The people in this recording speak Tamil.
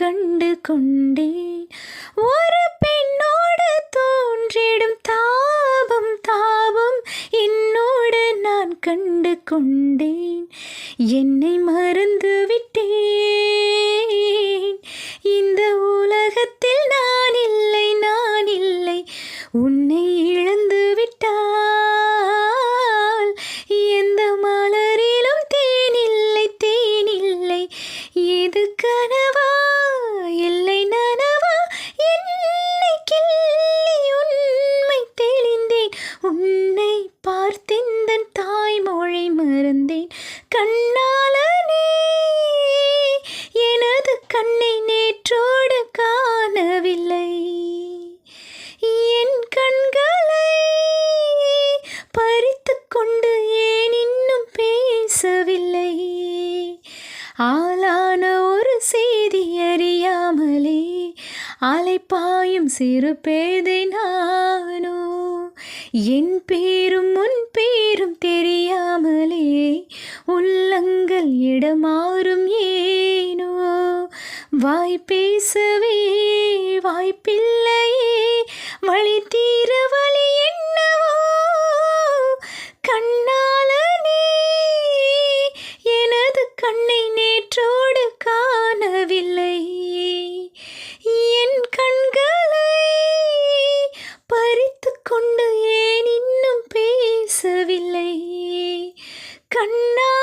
கண்டு கொண்டே ஒரு பெண்ணோடு தோன்றிடும் தாபம் தாபம். என்னோடு நான் கண்டு கொண்டேன். என்னை மறந்து விட்டேன் அலைப்பாயும் சிறு பேதை நானோ. என் பேரும் உன் பேரும் தெரியாமலே உள்ளங்கள் இடமாறும் ஏனோ. வாய் பேசவே கண்ணா